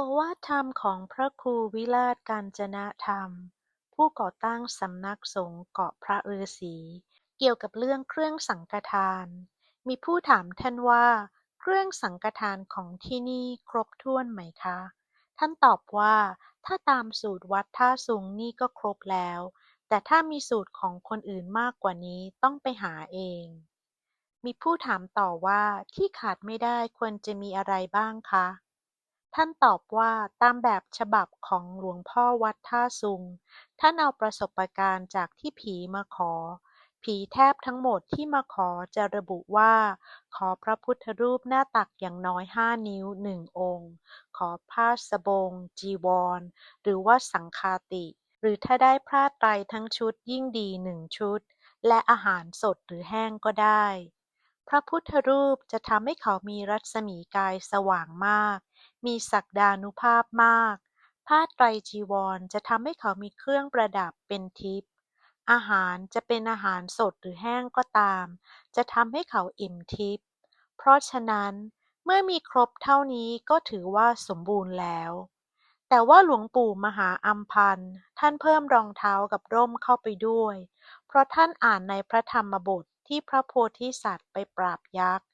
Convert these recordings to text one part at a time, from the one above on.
โอวาทธรรมของพระครูวิราชกาญจนธรรม ผู้ก่อตั้งสำนักสงฆ์เกาะพระฤาษี เกี่ยวกับเรื่องเครื่องสังฆทาน มีผู้ถามท่านว่า เครื่องสังฆทานของที่นี่ครบถ้วนไหมคะ ท่านตอบว่า ถ้าตามสูตรวัดท่าซุงนี่ก็ครบแล้ว แต่ถ้ามีสูตรของคนอื่นมากกว่านี้ต้องไปหาเอง มีผู้ถามต่อว่าที่ขาดไม่ได้ควรจะมีอะไรบ้างคะ ท่านตอบว่า ตามแบบฉบับของหลวงพ่อวัดท่าซุง ท่านเอาประสบการณ์จากที่ผีมาขอ ผีแทบทั้งหมดที่มาขอจะระบุว่า ขอพระพุทธรูปหน้าตักอย่างน้อยห้านิ้วหนึ่งองค์ ขอผ้าสบง จีวร หรือว่าสังฆาติ หรือถ้าได้ผ้าไตรทั้งชุดยิ่งดีหนึ่งชุด และอาหารสดหรือแห้งก็ได้ พระพุทธรูปจะทำให้เขามีรัศมีกายสว่างมาก มีศักดานุภาพมาก ผ้าไตรจีวรจะทำให้เขามีเครื่องประดับเป็นทิพย์ อาหารจะเป็นอาหารสดหรือแห้งก็ตาม จะทำให้เขาอิ่มทิพย์ เพราะฉะนั้นเมื่อมีครบเท่านี้ก็ถือว่าสมบูรณ์แล้ว แต่ว่าหลวงปู่มหาอัมพันธ์ท่านเพิ่มรองเท้ากับร่มเข้าไปด้วย เพราะท่านอ่านในพระธรรมบท ที่พระโพธิสัตว์ไปปราบยักษ์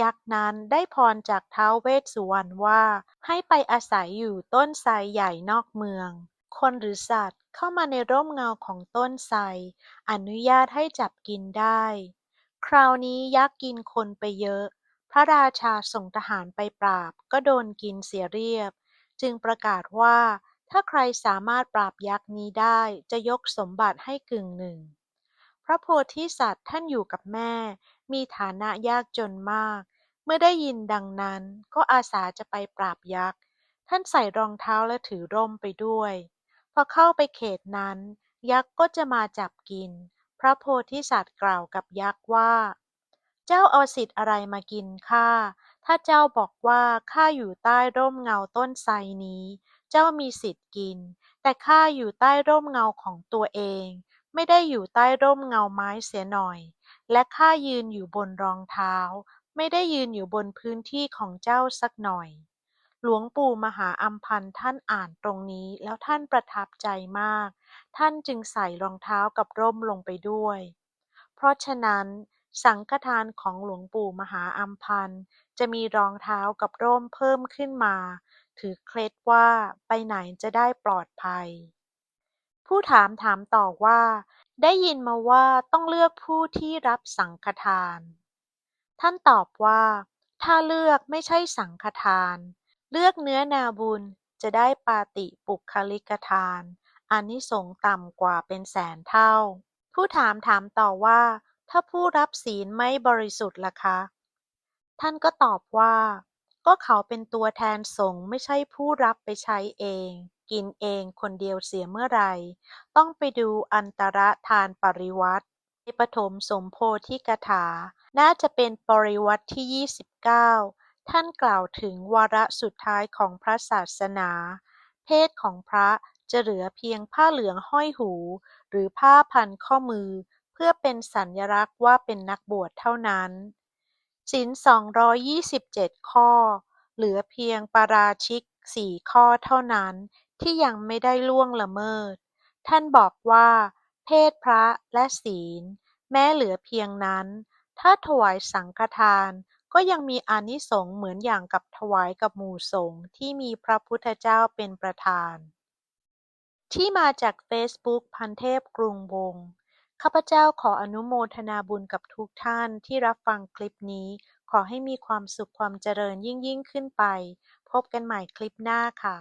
ยักษ์นั้นได้พรจากท้าวเวสสุวรรณว่า ให้ไปอาศัยอยู่ต้นไทรใหญ่นอกเมือง คนหรือสัตว์เข้ามาในร่มเงาของต้นไทรอนุญาตให้จับกินได้ คราวนี้ยักษ์กินคนไปเยอะ พระราชาส่งทหารไปปราบ ก็โดนกินเสียเรียบ จึงประกาศว่าถ้าใครสามารถปราบยักษ์นี้ได้จะยกสมบัติให้กึ่งหนึ่ง ระโพธิสัตว์ท่านอยู่กับแม่ มีฐานะยากจนมาก เมื่อได้ยินดังนั้นก็อาสาจะไปปราบยักษ์ ท่านใส่รองเท้าและถือร่มไปด้วย พอเข้าไปเขตนั้น ยักษ์ก็จะมาจับกิน พระโพธิสัตว์กล่าวกับยักษ์ว่า เจ้าเอาสิทธิ์อะไรมากินข้า ถ้าเจ้าบอกว่าข้าอยู่ใต้ร่มเงาต้นไทรนี้ เจ้ามีสิทธิ์กิน แต่ข้าอยู่ใต้ร่มเงาของตัวเอง ไม่ได้อยู่ใต้ร่มเงาไม้เสียหน่อย และข้ายืนอยู่บนรองเท้า ไม่ได้ยืนอยู่บนพื้นที่ของเจ้าสักหน่อย หลวงปู่มหาอัมพันธ์ท่านอ่านตรงนี้แล้วท่านประทับใจมาก ท่านจึงใส่รองเท้ากับร่มลงไปด้วย เพราะฉะนั้น สังฆทานของหลวงปู่มหาอัมพันธ์จะมีรองเท้ากับร่มเพิ่มขึ้นมา ถือเคล็ดว่าไปไหนจะได้ปลอดภัย ผู้ถามถามต่อว่า ได้ยินมาว่าต้องเลือกผู้ที่รับสังฆทาน ท่านตอบว่า ถ้าเลือกไม่ใช่สังฆทาน เลือกเนื้อนาบุญจะได้ปาติปุคลิกทานอานิสงส์ต่ำกว่าเป็นแสนเท่า ผู้ถามถามต่อว่า ถ้าผู้รับศีลไม่บริสุทธิ์ล่ะคะ ท่านก็ตอบว่า ก็เขาเป็นตัวแทนสงฆ์ไม่ใช่ผู้รับไปใช้เอง กินเองคนเดียวเสียเมื่อไหร่ ต้องไปดูอันตรทานปริวัติในปฐมสมโพธิกถา น่าจะเป็นปริวัติที่ 29 ท่านกล่าวถึงวาระสุดท้ายของพระศาสนา เพศของพระจะเหลือเพียงผ้าเหลืองห้อยหู หรือผ้าพันข้อมือ เพื่อเป็นสัญลักษณ์ว่าเป็นนักบวชเท่านั้นศีล227 ข้อ เหลือเพียงปาราชิก สี่ข้อเท่านั้นที่ยังไม่ได้ล่วงละเมิด ท่านบอกว่า เพศพระและศีล แม้เหลือเพียงนั้น ถ้าถวายสังฆทานก็ยังมีอานิสงส์เหมือนอย่างกับถวายกับหมู่สงฆ์ที่มีพระพุทธเจ้าเป็นประธาน ที่มาจากเฟซบุ๊กพันเทพกรุงวงข้าพเจ้าขออนุโมทนาบุญกับทุกท่านที่รับฟังคลิปนี้ ขอให้มีความสุขความเจริญยิ่งยิ่งขึ้นไป พบกันใหม่คลิปหน้าค่ะ